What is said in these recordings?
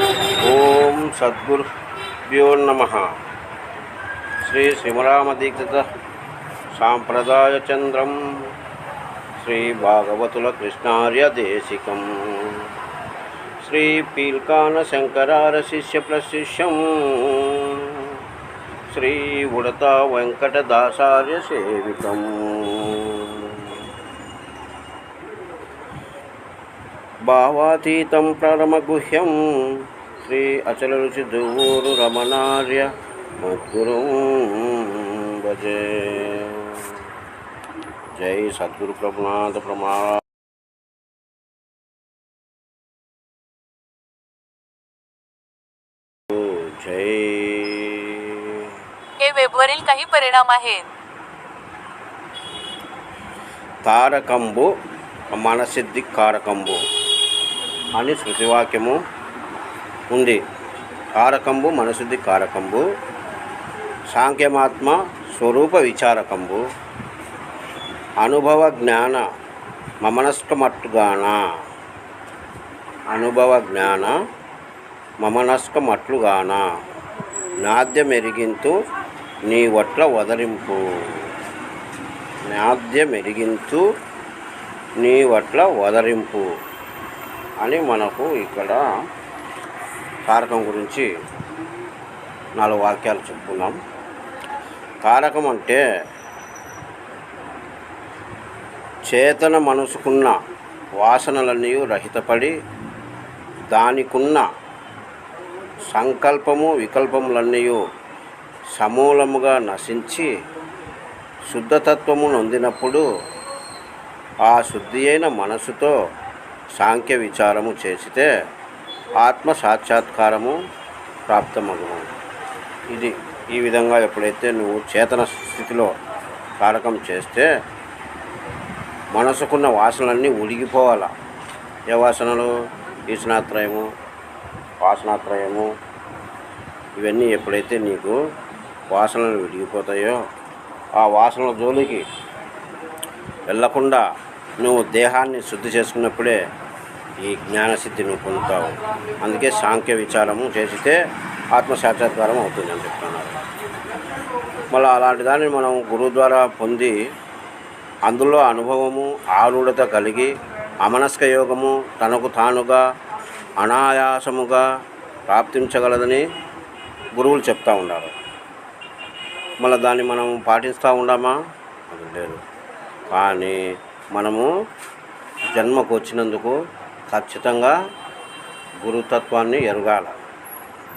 ఓం సద్గురుభ్యో నమ. శ్రీ శ్రీమరామదీక్షిత సాంప్రదాయ చంద్రం శ్రీ భాగవతుల కృష్ణార్య దేశికం శ్రీ పీల్కాన శంకరార శిష్య ప్రశిష్యం శ్రీ ఉడత వెంకటదాసార్య సేవికం. భావాతీతం పరమగుహ్యం శ్రీ అచల రుచి దువ్వూరు రమణార్య మద్గురు భజే జై సద్గురు ప్రభునాథ ప్రమా జై हे वेबवरील काही परिणाम आहेत తారకంబు మనసిద్ధి కారకంబు అని శృతివాక్యము ఉంది. కారకంబు మనశుద్ధి కారకంబు సాంఖ్యమాత్మ స్వరూప విచారకంబు అనుభవ జ్ఞాన మమనస్కమట్టుగాన అనుభవ జ్ఞాన మమనస్కమట్లుగాన? నాద్యమెరిగింతు నీ వట్ల వదరింపు నాద్యమెరిగింతు నీ వట్ల వదరింపు అని మనకు ఇక్కడ కారకం గురించి నాలుగు వాక్యాలు చెప్పుకుందాం. కారకం అంటే చేతన మనసుకున్న వాసనలన్నీ రహితపడి దానికున్న సంకల్పము వికల్పములన్నీ సమూలముగా నశించి శుద్ధతత్వము నొందినప్పుడు ఆ శుద్ధి అయిన మనసుతో సాంఖ్య విచారము చేసితే ఆత్మ సాక్షాత్కారము ప్రాప్తమగును. ఇది ఈ విధంగా ఎప్పుడైతే నువ్వు చేతన స్థితిలో కారకం చేస్తే మనసుకున్న వాసనలన్నీ ఉడిగిపోవాల. ఏ వాసనలు? ఈసనాత్రయము వాసనాత్రయము. ఇవన్నీ ఎప్పుడైతే నీకు వాసనలు విడిగిపోతాయో ఆ వాసనల జోలికి వెళ్ళకుండా నువ్వు దేహాన్ని శుద్ధి చేసుకున్నప్పుడే ఈ జ్ఞానసిద్ధి నువ్వు పొందుతావు. అందుకే సాంఖ్య విచారము చేసితే ఆత్మసాక్షాత్కారం అవుతుంది అని చెప్తున్నారు. మళ్ళీ అలాంటి దాన్ని మనం గురువు ద్వారా పొంది అందులో అనుభవము ఆరుడత కలిగి అమనస్క యోగము తనకు తానుగా అనాయాసముగా ప్రాప్తించగలదని గురువులు చెప్తూ ఉన్నారు. మళ్ళీ దాన్ని మనం పాటిస్తూ ఉండామా? అది లేదు. కానీ మనము జన్మకు వచ్చినందుకు ఖచ్చితంగా గురుతత్వాన్ని ఎరగాల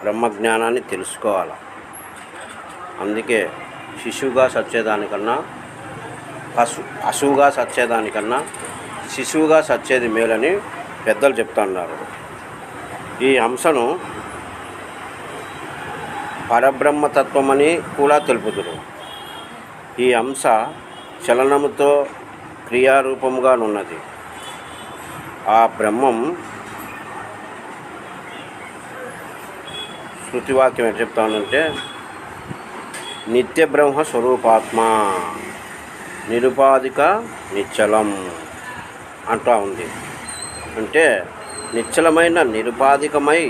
బ్రహ్మజ్ఞానాన్ని తెలుసుకోవాలి. అందుకే శిశువుగా సచ్చేదానికన్నా పశు పశువుగా సచ్చేదానికన్నా శిశువుగా సచ్చేది మేలని పెద్దలు చెప్తున్నారు. ఈ అంశను పరబ్రహ్మతత్వమని కూడా తెలుపుతురు ఈ అంశ చలనముతో క్రియారూపముగానున్నది. ఆ బ్రహ్మం శృతివాక్యం ఏం చెప్తానంటే నిత్య బ్రహ్మ స్వరూపాత్మ నిరుపాధిక నిశ్చలం అంటూ ఉంది. అంటే నిశ్చలమైన నిరుపాధికమై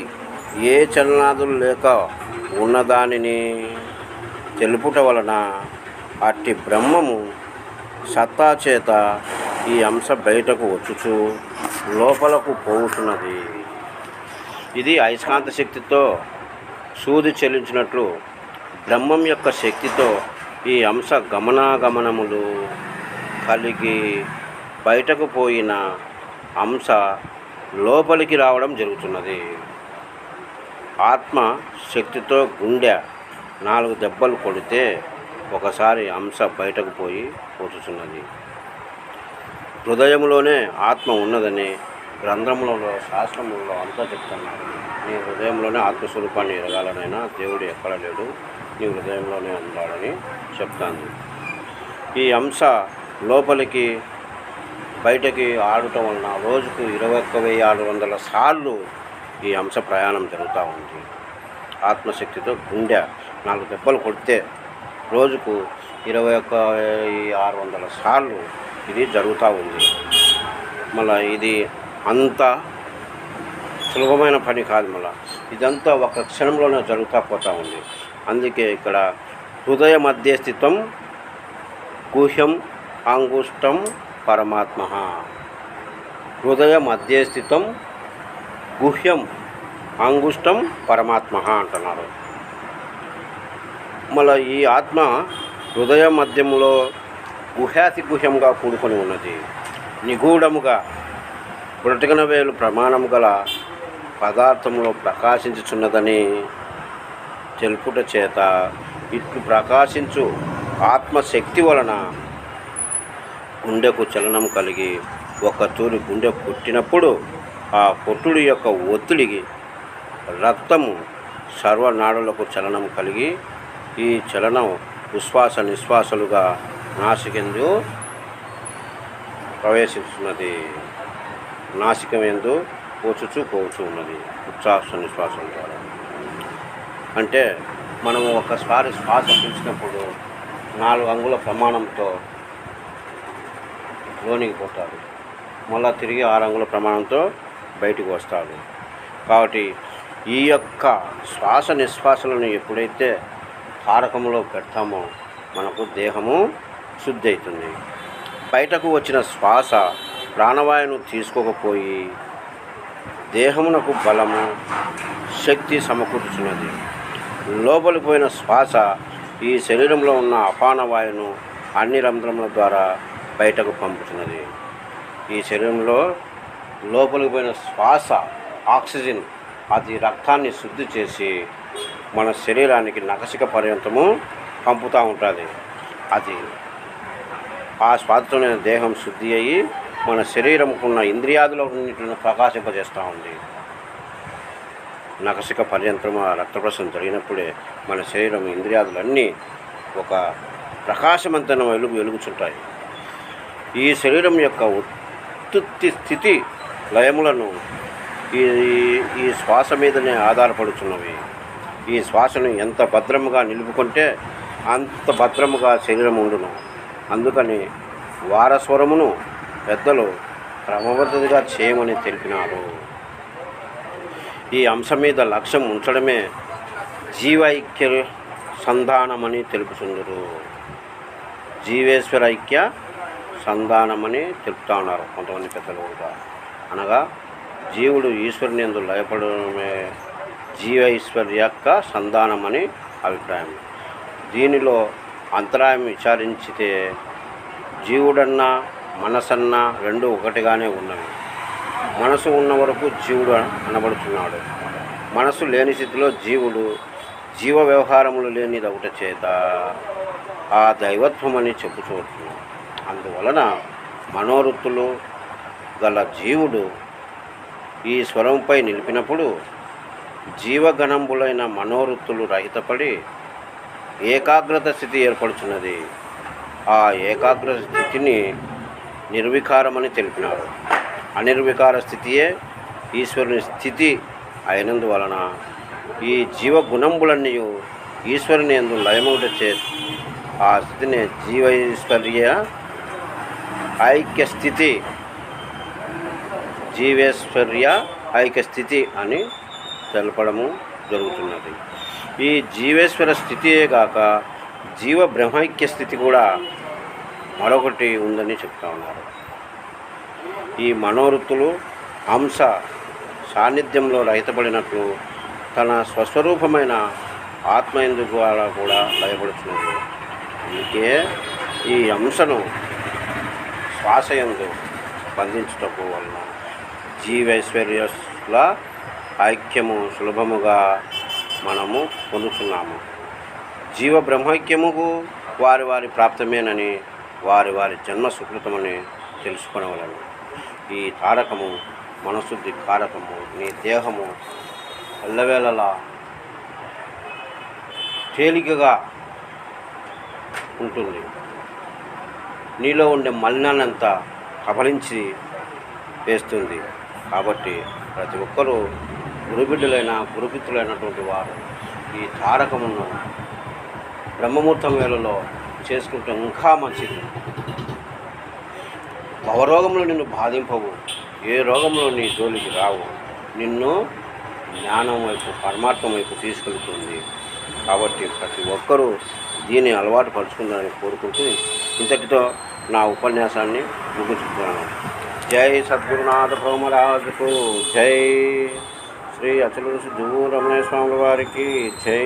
ఏ చలనాదులు లేక ఉన్నదానిని తెలుపుట వలన అట్టి బ్రహ్మము సత్తా చేత ఈ అంశ బయటకు వచ్చుచు లోపలకు పోవుతున్నది ఇది అయస్కాంత శక్తితో సూది చెల్లించినట్లు బ్రహ్మం యొక్క శక్తితో ఈ అంశ గమనాగమనములు కలిగి బయటకు పోయిన అంశ లోపలికి రావడం జరుగుతున్నది. ఆత్మ శక్తితో గుండె నాలుగు దెబ్బలు కొడితే ఒకసారి అంశ బయటకు పోయి పోతున్నది హృదయంలోనే ఆత్మ ఉన్నదని గ్రంథములలో శాస్త్రములలో అంతా చెప్తున్నారు. నీ హృదయంలోనే ఆత్మస్వరూపాన్ని ఎరగాలనైనా దేవుడు ఎక్కడ లేడు. నీ హృదయంలోనే ఉండాలని చెప్తాను. ఈ అంశ లోపలికి బయటకి ఆడటం వలన రోజుకు ఇరవై ఒక్క వెయ్యి ఆరు వందల సార్లు ఈ అంశ ప్రయాణం జరుగుతూ ఉంది. ఆత్మశక్తితో గుండె నాలుగు దెబ్బలు కొడితే రోజుకు ఇరవై ఒక్క ఆరు వందల సార్లు ఇది జరుగుతూ ఉంది. మళ్ళీ ఇది అంత సులభమైన పని కాదు మళ్ళా. ఇదంతా ఒక క్షణంలోనే జరుగుతూ పోతూ ఉంది. అందుకే ఇక్కడ హృదయ మధ్యస్థితం గుహ్యం అంగుష్టం పరమాత్మ హృదయ మధ్యస్థితం గుహ్యం అంగుష్టం పరమాత్మ అంటున్నారు. మళ్ళీ ఈ ఆత్మ హృదయ మధ్యంలో గుహ్యాతి గుహ్యంగా కూడుకొని ఉన్నది. నిగూఢముగా బ్రతికిన వేలు ప్రమాణము గల పదార్థంలో ప్రకాశించుచున్నదని తెలుపుట చేత ఇట్లు ప్రకాశించు ఆత్మశక్తి వలన గుండెకు చలనం కలిగి ఒక తూరి గుండె పుట్టినప్పుడు ఆ పొట్టుడి యొక్క ఒత్తిడికి రక్తము సర్వనాడులకు చలనం కలిగి ఈ చలనం ఉశ్వాస నిశ్వాసలుగా నాసికెందు ప్రవేశిస్తున్నది. నాసికం ఎందు కూర్చుచు పోవచ్చు ఉన్నది. ఉచ్ఛ్వాస నిశ్వాసం ద్వారా. అంటే మనము ఒకసారి శ్వాస పీల్చినప్పుడు నాలుగు అంగుల ప్రమాణంతో లోనికి పోతాడు మళ్ళా తిరిగి ఆరు అంగుల ప్రమాణంతో బయటికి వస్తాడు కాబట్టి ఈ యొక్క శ్వాస నిశ్వాసలను ఎప్పుడైతే కారకంలో పెడతామో మనకు దేహము శుద్ధి అవుతుంది బయటకు వచ్చిన శ్వాస ప్రాణవాయువును తీసుకోకపోయి దేహమునకు బలము శక్తి సమకూర్చున్నది. లోపలికి పోయిన శ్వాస ఈ శరీరంలో ఉన్న అపానవాయువును అన్ని రంధ్రముల ద్వారా బయటకు పంపుతున్నది. ఈ శరీరంలో లోపలికి పోయిన శ్వాస ఆక్సిజన్ అది రక్తాన్ని శుద్ధి చేసి మన శరీరానికి నకసిక పర్యంతము పంపుతూ ఉంటుంది. అది ఆ స్వాతంత్రమైన దేహం శుద్ధి అయ్యి మన శరీరంకున్న ఇంద్రియాదులన్నింటిని ప్రకాశింపజేస్తూ ఉంది. నకసిక పర్యంతరం ఆ రక్తప్రసం జరిగినప్పుడే మన శరీరం ఇంద్రియాదులన్నీ ఒక ప్రకాశవంతమైన వెలుగు వెలుగుచుంటాయి. ఈ శరీరం యొక్క ఉత్పత్తి స్థితి లయములను ఈ ఈ శ్వాస మీదనే ఆధారపడుచున్నవి. ఈ శ్వాసను ఎంత భద్రముగా నిలుపుకుంటే అంత భద్రముగా శరీరం ఉండును. అందుకని వారస్వరమును పెద్దలు క్రమబద్ధతిగా చేయమని తెలిపినారు. ఈ అంశం మీద లక్ష్యం ఉంచడమే జీవైక్య సంధానమని తెలుపుచుందరు. జీవేశ్వర ఐక్య సంధానమని తెలుపుతా ఉన్నారు కొంతమంది పెద్దలు కూడా. అనగా జీవుడు ఈశ్వరుని ఎందు లయపడమే జీవైశ్వర్య యొక్క సంధానమని అభిప్రాయం. దీనిలో అంతరాయం విచారించితే జీవుడన్నా మనసన్నా రెండు ఒకటిగానే ఉన్నవి. మనసు ఉన్న వరకు జీవుడు అనబడుతున్నాడు. మనసు లేని స్థితిలో జీవుడు జీవ వ్యవహారములు లేనిది ఒకట చేత ఆ దైవత్వమని చెప్పుకోవచ్చు అందువలన మనోవృత్తులు గల జీవుడు ఈ స్వరంపై నిలిపినప్పుడు జీవగణంబులైన మనోవృత్తులు రహితపడి ఏకాగ్రత స్థితి ఏర్పడుచున్నది. ఆ ఏకాగ్ర స్థితిని నిర్వికారమని తెలిపినారు అనిర్వికార స్థితియే ఈశ్వరుని స్థితి అయినందువలన ఈ జీవ గుణంబులన్నీ ఈశ్వరుని ఎందు లయమౌట చే ఆ స్థితిని జీవైశ్వర్య ఐక్య స్థితి జీవేశ్వర్య ఐక్య స్థితి అని తెలపడము జరుగుతున్నది. ఈ జీవేశ్వర స్థితియే కాక జీవ బ్రహ్మైక్య స్థితి కూడా మరొకటి ఉందని చెప్తా ఉన్నారు. ఈ మనోవృత్తులు అంశ సాన్నిధ్యంలో రహితపడినట్లు తన స్వస్వరూపమైన ఆత్మ ఎందు ద్వారా కూడా లయపడుతున్నది అందుకే ఈ అంశను శ్వాసయందు బంధించుటకు వలన జీవైశ్వర్యుల ఐక్యము సులభముగా మనము పొందుతున్నాము జీవ బ్రహ్మైక్యముకు వారి వారి ప్రాప్తమేనని వారి వారి జన్మ సుకృతమని తెలుసుకునవలను. ఈ తారకము మనశుద్ధి కారకము నీ దేహము ఎల్లవేళలా తేలికగా ఉంటుంది. నీలో ఉండే మలినాన్నంతా కబలించి వేస్తుంది. కాబట్టి ప్రతి ఒక్కరూ గురుబిడ్డలైన గురుపిత్రులైనటువంటి వారు ఈ తారకమును బ్రహ్మముహూర్తం వేళలో చేసుకుంటే ఇంకా మంచిది. భవరోగములు నిన్ను బాధింపవు. ఏ రోగంలో నీ జోలికి రావు. నిన్ను జ్ఞానం వైపు పరమార్థం వైపు తీసుకెళ్తుంది. కాబట్టి ప్రతి ఒక్కరూ దీన్ని అలవాటు పరుచుకుందామని కోరుకుంటూ ఇంతటితో నా ఉపన్యాసాన్ని ముగించుకున్నాను జై సద్గురునాథ భౌమరాజుకు జై. శ్రీ అచలు దువ్వు రమణేశ్వరుల వారికి జై.